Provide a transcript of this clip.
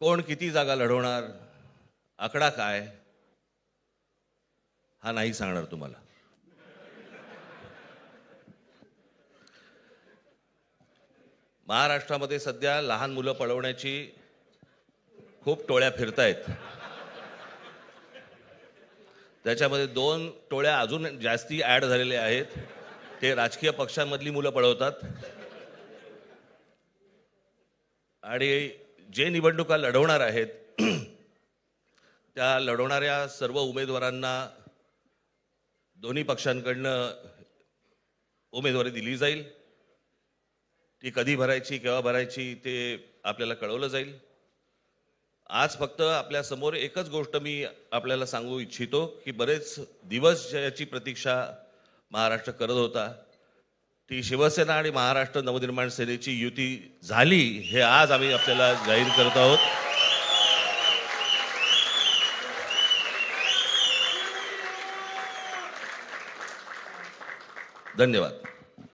कोण किती जागा लढवणार? आकडा काय? हा नाही सांगणार तुम्हाला. महाराष्ट्रामध्ये सध्या लहान मुलं पळवण्याची खूप टोळ्या फिरतायत. त्याच्यामध्ये दोन टोळ्या अजून जास्ती ॲड झालेल्या आहेत. ते राजकीय पक्षांमधली मुलं पळवतात. आणि जे निवडणुका लढवणार आहेत त्या लढवणाऱ्या सर्व उमेदवारांना दोन्ही पक्षांकडनं उमेदवारी दिली जाईल. ती कधी भरायची केव्हा भरायची ते आपल्याला कळवलं जाईल. आज फक्त आपल्यासमोर एकच गोष्ट मी आपल्याला सांगू इच्छितो की बरेच दिवस याची प्रतीक्षा महाराष्ट्र करत होता ती शिवसेना आणि महाराष्ट्र नवनिर्माण सेनेची युती झाली हे आज आम्ही आपल्याला जाहीर करत आहोत. धन्यवाद.